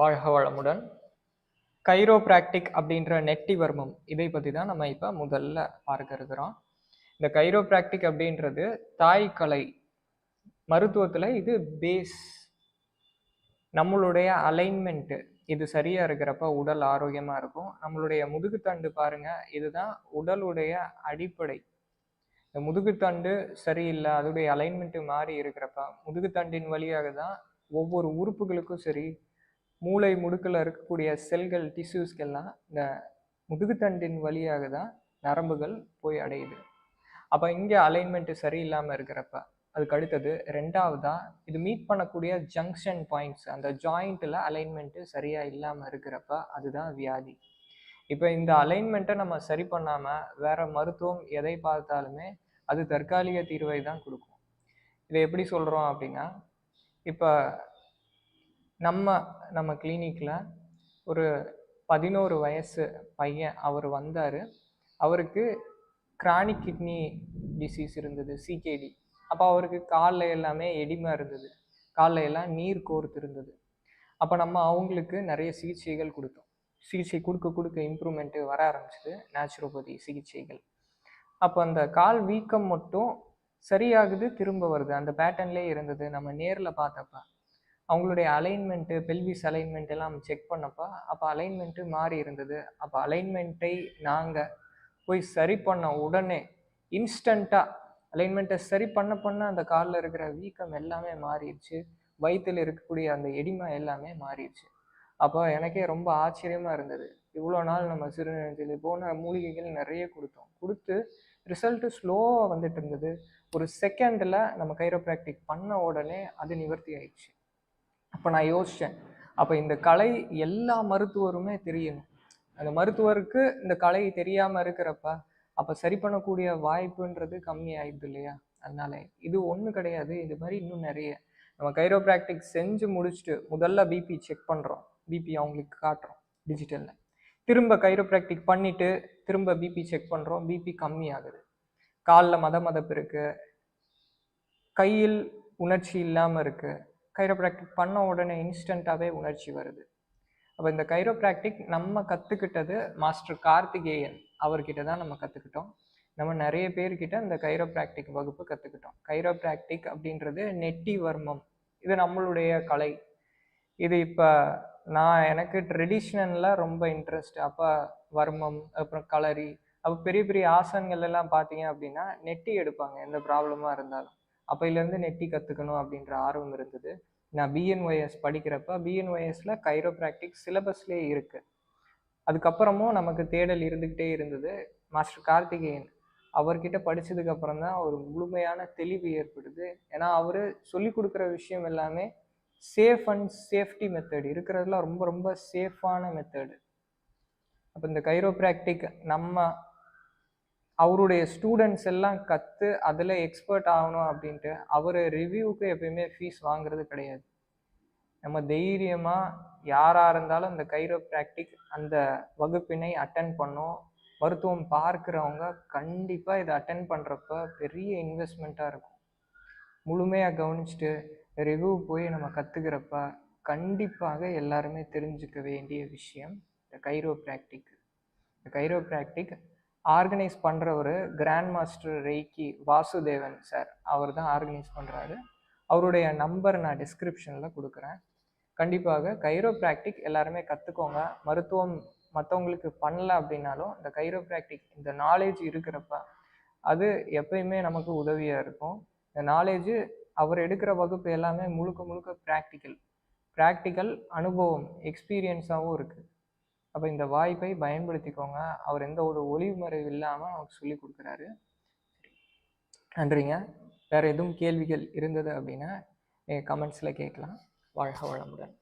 வாழ்க வளமுடன். கைரோப்ராக்டிக் அப்படின்ற நெட்டி வர்மம் இதை பற்றி தான் நம்ம இப்போ முதல்ல பார்க்க இருக்கிறோம். இந்த கைரோப்ராக்டிக் அப்படின்றது தாய்க்கலை மருத்துவத்தில் இது பேஸ் நம்மளுடைய அலைன்மெண்ட்டு இது சரியாக இருக்கிறப்ப உடல் ஆரோக்கியமாக இருக்கும். நம்மளுடைய முதுகுத்தண்டு பாருங்கள் இதுதான் உடலுடைய அடிப்படை. இந்த முதுகுத்தண்டு சரியில்லை அதோடைய அலைன்மெண்ட்டு மாறி இருக்கிறப்ப முதுகுத்தண்டின் வழியாக தான் ஒவ்வொரு உறுப்புகளுக்கும் சரி மூளை முடுக்கில் இருக்கக்கூடிய செல்கள் டிஷ்யூஸ்க்கெல்லாம் இந்த முதுகுத்தண்டின் வழியாக தான் நரம்புகள் போய் அடையுது. அப்போ இங்கே அலைன்மெண்ட்டு சரியில்லாமல் இருக்கிறப்ப அதுக்கு அடுத்தது ரெண்டாவதாக இது மீட் பண்ணக்கூடிய ஜங்ஷன் பாயிண்ட்ஸ் அந்த ஜாயிண்ட்டில் அலைன்மெண்ட்டு சரியாக இல்லாமல் இருக்கிறப்ப அதுதான் வியாதி. இப்போ இந்த அலைன்மெண்ட்டை நம்ம சரி பண்ணாமல் வேறு மருத்துவம் எதை பார்த்தாலுமே அது தற்காலிக தீர்வை தான் கொடுக்கும். இதை எப்படி சொல்கிறோம் அப்படின்னா இப்போ நம்ம நம்ம கிளினிக்கில் ஒரு பதினோரு வயசு பையன் அவர் வந்தார். அவருக்கு கிரானிக் கிட்னி டிசீஸ் இருந்தது சிகேடி அப்போ அவருக்கு காலில் எல்லாமே எடிமா இருந்தது. காலில் எல்லாம் நீர் கோர்த்து இருந்தது. அப்போ நம்ம அவங்களுக்கு நிறைய சிகிச்சைகள் கொடுத்தோம். சிகிச்சை கொடுக்க கொடுக்க இம்ப்ரூவ்மெண்ட்டு வர ஆரம்பிச்சது நேச்சுரோபதி சிகிச்சைகள். அப்போ அந்த கால் வீக்கம் மட்டும் சரியாகுது திரும்ப வருது. அந்த பேட்டர்ன்லேயே இருந்தது. நம்ம நேரில் பார்த்தப்ப அவங்களுடைய அலைன்மெண்ட்டு பெல்விஸ் அலைன்மெண்ட் எல்லாம் செக் பண்ணப்போ அப்போ அலைன்மெண்ட்டு மாறி இருந்தது. அப்போ அலைன்மெண்ட்டை நாங்கள் போய் சரி பண்ண உடனே இன்ஸ்டண்ட்டாக அலைன்மெண்ட்டை சரி பண்ண பண்ண அந்த காலில் இருக்கிற வீக்கம் எல்லாமே மாறிடுச்சு. வயிற்றில் இருக்கக்கூடிய அந்த எடிமா எல்லாமே மாறிடுச்சு. அப்போ எனக்கே ரொம்ப ஆச்சரியமாக இருந்தது. இவ்வளோ நாள் நம்ம சிறுநெஞ்சில் போன மூலிகைகள் நிறைய கொடுத்தோம். கொடுத்து ரிசல்ட்டு ஸ்லோவாக வந்துட்டு இருந்தது. ஒரு செகண்டில் நம்ம கைரோப்ராக்டிக் பண்ண உடனே அது நிவர்த்தி ஆயிடுச்சு. அப்போ நான் யோசித்தேன் அப்போ இந்த கலை எல்லா மருத்துவருமே தெரியணும். அந்த மருத்துவருக்கு இந்த கலை தெரியாமல் இருக்கிறப்ப அப்போ சரி பண்ணக்கூடிய வாய்ப்புன்றது கம்மியாயிடுது இல்லையா? அதனால இது ஒன்று கிடையாது. இது மாதிரி இன்னும் நிறைய. நம்ம கைரோப்ராக்டிக் செஞ்சு முடிச்சுட்டு முதல்ல பிபி செக் பண்ணுறோம் பிபி அவங்களுக்கு காட்டுறோம் டிஜிட்டலில் திரும்ப கைரோப்ராக்டிக் பண்ணிவிட்டு திரும்ப பிபி செக் பண்ணுறோம் பிபி கம்மி ஆகுது காலில் மத மதப்பு இருக்குது கையில் உணர்ச்சி இல்லாமல் இருக்குது கைரோப்ராக்டிக் பண்ண உடனே இன்ஸ்டண்ட்டாகவே உணர்ச்சி வருது. அப்போ இந்த கைரோப்ராக்டிக் நம்ம கற்றுக்கிட்டது மாஸ்டர் கார்த்திகேயன் அவர்கிட்ட தான் நம்ம கற்றுக்கிட்டோம் நம்ம நிறைய பேர்கிட்ட இந்த கைரோப்ராக்டிக் வகுப்பு கற்றுக்கிட்டோம் கைரோப்ராக்டிக் அப்படின்றது நெட்டி வர்மம். இது நம்மளுடைய கலை. இது இப்போ நான் எனக்கு ட்ரெடிஷ்னலில் ரொம்ப இன்ட்ரெஸ்ட் அப்போ வர்மம் அப்புறம் கலரி அப்போ பெரிய பெரிய ஆசன்கள் எல்லாம் பார்த்தீங்க அப்படின்னா நெட்டி எடுப்பாங்க. எந்த ப்ராப்ளமாக இருந்தாலும். அப்போயிலேருந்து நெட்டி கற்றுக்கணும் அப்படின்ற ஆர்வம் இருந்தது. நான் பிஎன்ஒய்எஸ் படிக்கிறப்ப பிஎன்ஒய்எஸில் கைரோப்ராக்டிக் சிலபஸ்லேயே இருக்குது அதுக்கப்புறமும் நமக்கு தேடல் இருந்துக்கிட்டே இருந்தது. மாஸ்டர் கார்த்திகேயன் அவர்கிட்ட படித்ததுக்கப்புறம் தான் ஒரு முழுமையான தெளிவு ஏற்படுது. ஏன்னா அவர் சொல்லி கொடுக்குற விஷயம் எல்லாமே சேஃப் அண்ட் சேஃப்டி மெத்தட் இருக்கிறதுல ரொம்ப ரொம்ப சேஃபான மெத்தடு அப்போ இந்த கைரோப்ராக்டிக் நம்ம அவருடைய ஸ்டூடெண்ட்ஸ் எல்லாம் கற்று அதில் எக்ஸ்பர்ட் ஆகணும் அப்படின்ட்டு அவர் ரிவ்யூவுக்கு எப்பயுமே ஃபீஸ் வாங்குறது கிடையாது. நம்ம தைரியமாக யாராக இருந்தாலும் அந்த கைரோ ப்ராக்டிக் அந்த வகுப்பினை அட்டன் பண்ணோம். மருத்துவம் பார்க்குறவங்க கண்டிப்பாக இதை அட்டன் பண்ணுறப்ப பெரிய இன்வெஸ்ட்மெண்ட்டாக இருக்கும். முழுமையாக கவனிச்சுட்டு ரிவ்யூ போய் நம்ம கற்றுக்கிறப்ப கண்டிப்பாக எல்லாருமே தெரிஞ்சுக்க வேண்டிய விஷயம் இந்த கைரோப்ராக்டிக் இந்த chiropractic organise பண்ணுறவர் grand master reiki Vasudevan sir அவர் தான் ஆர்கனைஸ் பண்ணுறாரு அவருடைய நம்பர் நான் டிஸ்கிரிப்ஷனில் கொடுக்குறேன். கண்டிப்பாக கைரோ ப்ராக்டிக் எல்லாருமே கற்றுக்கோங்க மருத்துவம் மற்றவங்களுக்கு பண்ணல அப்படின்னாலும் இந்த கைரோப்ராக்டிக் இந்த நாலேஜ் இருக்கிறப்ப அது எப்பயுமே நமக்கு உதவியாக இருக்கும். இந்த நாலேஜு அவர் எடுக்கிற வகுப்பு எல்லாமே முழுக்க முழுக்க ப்ராக்டிக்கல் ப்ராக்டிக்கல் அனுபவம் எக்ஸ்பீரியன்ஸாகவும் இருக்குது அப்போ இந்த வாய்ப்பை பயன்படுத்திக்கோங்க. அவர் எந்த ஒரு ஒளிமறைவு இல்லாமல் நமக்கு சொல்லி கொடுக்குறாரு. நன்றிங்க. வேறு எதுவும் கேள்விகள் இருந்தது அப்படின்னா கமெண்ட்ஸில் கேட்கலாம். வாழ்க வளமுடன்.